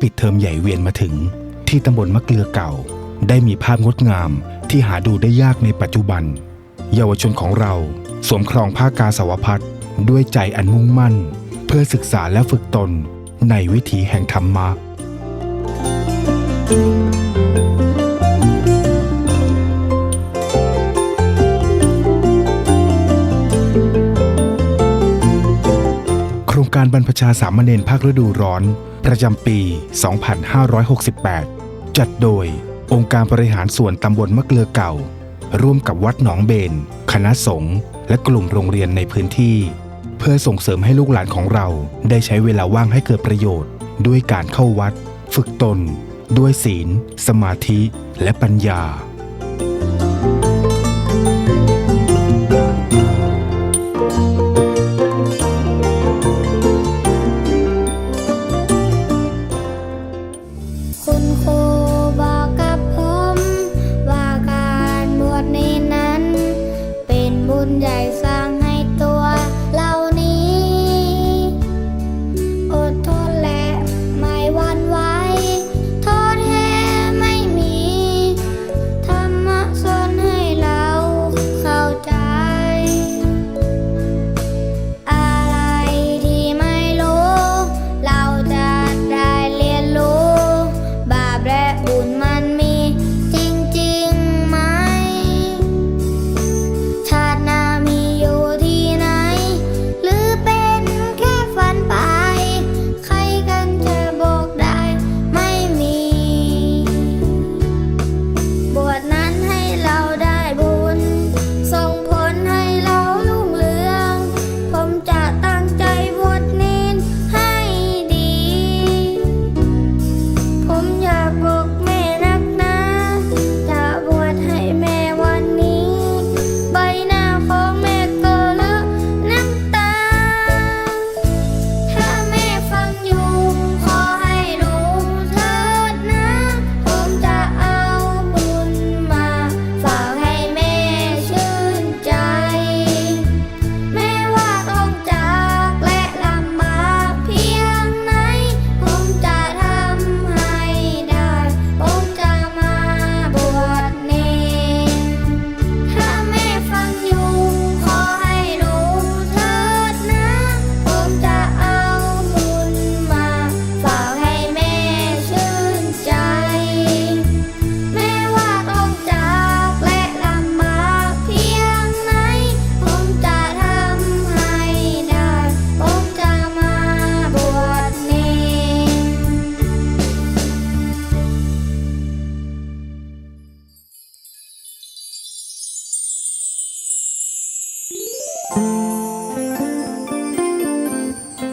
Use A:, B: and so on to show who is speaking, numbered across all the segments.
A: ปิดเทอมใหญ่เวียนมาถึง ที่ตำบลมะเกลือเก่า ได้มีภาพงดงามที่หาดูได้ยากในปัจจุบัน เยาวชนของเราสวมครองผ้ากาสาวพัดด้วยใจอันมุ่งมั่น เพื่อศึกษาและฝึกตนในวิถีแห่งธรรมะโครงการบรรพชาสามเณรภาคฤดูร้อน ประจำปี 2568 จัดโดยองค์การบริหารส่วนตำบลมะเกลือเก่า ร่วมกับวัดหนองเบน คณะสงฆ์และกลุ่มโรงเรียนในพื้นที่ เพื่อส่งเสริมให้ลูกหลานของเราได้ใช้เวลาว่างให้เกิดประโยชน์ ด้วยการเข้าวัด ฝึกตน ด้วยศีล สมาธิ และปัญญา
B: เป็นบุญใหญ่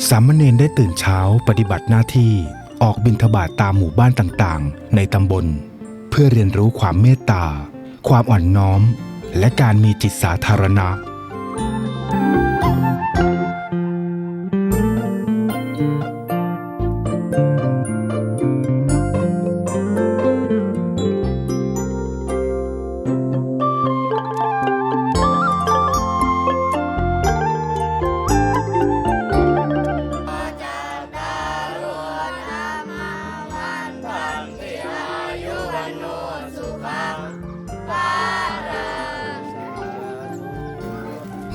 B: สามเณ
A: รได้ตื่นเช้าปฏิบัติหน้าที่ออกบิณฑบาตตามหมู่บ้านต่างๆ ในตำบล เพื่อเรียนรู้ความเมตตา ความอ่อนน้อม และการมีจิตสาธารณะ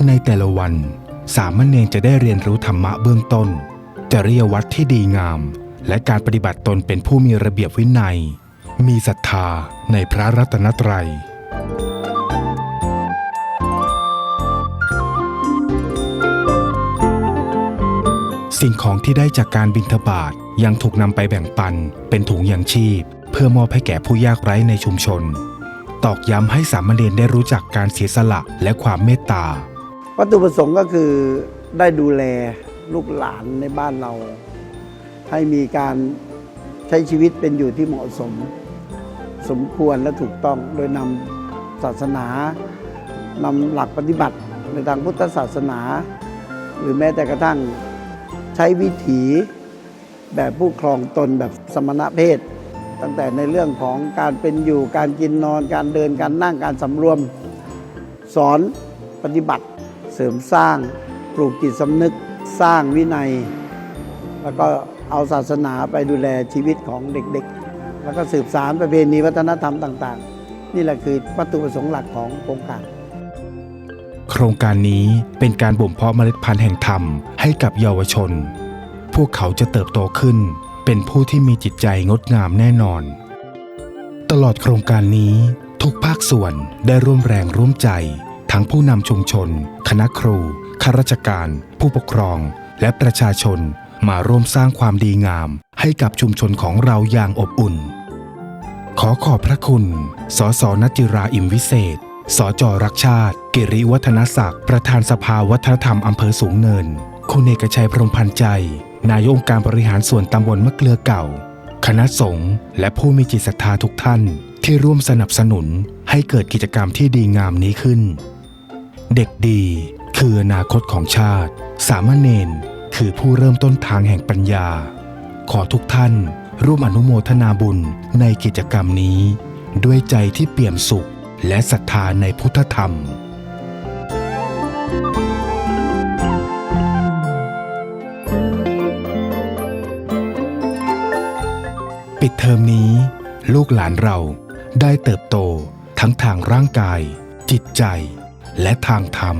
A: ในแต่ละวัน สามเณรจะได้เรียนรู้ธรรมะเบื้องต้น จริยวัตรที่ดีงาม และการปฏิบัติตนเป็นผู้มีระเบียบวินัย มีศรัทธาในพระรัตนตรัยสิ่งของที่ได้จากการบิณฑบาตยังถูกนำไปแบ่งปันเป็นถุงยางชีพ เพื่อมอบให้แก่ผู้ยากไร้ในชุมชน ตอกย้ำให้สามเณรได้รู้จักการเสียสละและความเมตตา
C: วัตถุประสงค์ก็คือได้ดูแลลูกหลานในบ้านเรา ให้มีการใช้ชีวิตเป็นอยู่ที่เหมาะสม สมควรและถูกต้องโดยนำศาสนานำหลักปฏิบัติในทางพุทธศาสนา หรือแม้แต่กระทั่งใช้วิถีแบบผู้ครองตนแบบสมณะเพศ ตั้งแต่ในเรื่องของการเป็นอยู่การกินนอน การเดินการนั่งการสำรวม สอนปฏิบัติ เสริมสร้างปลูกจิตสำนึกสร้างวินัย แล้วก็เอาศาสนาไปดูแลชีวิตของเด็กๆ แล้วก็สืบสารประเพณีวัฒนธรรมต่างๆ นี่แหละคือวัตถุประสงค์หลักของโครงการ
A: โครงการนี้เป็นการบ่มเพาะเมล็ดพันธุ์แห่งธรรมให้กับเยาวชน พวกเขาจะเติบโตขึ้น เป็นผู้ที่มีจิตใจงดงามแน่นอน ตลอดโครงการนี้ทุกภาคส่วนได้ร่วมแรงร่วมใจ ทั้งผู้นำชุมชน คณะครูข้าราชการ ผู้ปกครอง และประชาชนมาร่วมสร้างความดีงามให้กับชุมชนของเราอย่างอบอุ่น ขอขอบพระคุณ สสนจิราอิมวิเศษ สจรักชาติ กิริวัฒนศักดิ์ ประธานสภาวัฒนธรรมอำเภอสูงเนิน คุณเอกชัยพรมพันธ์ใจ นายกองค์การบริหารส่วนตำบลมะเกลือเก่า คณะสงฆ์และผู้มีจิตศรัทธาทุกท่าน ที่ร่วมสนับสนุนให้เกิดกิจกรรมที่ดีงามนี้ขึ้น เด็กดีคืออนาคตของชาติ สามเณรคือผู้เริ่มต้นทางแห่งปัญญา ขอทุกท่านร่วมอนุโมทนาบุญในกิจกรรมนี้ ด้วยใจที่เปี่ยมสุขและศรัทธาในพุทธธรรม ปิดเทอมนี้ ลูกหลานเราได้เติบโตทั้งทางร่างกาย จิตใจ และทางธรรม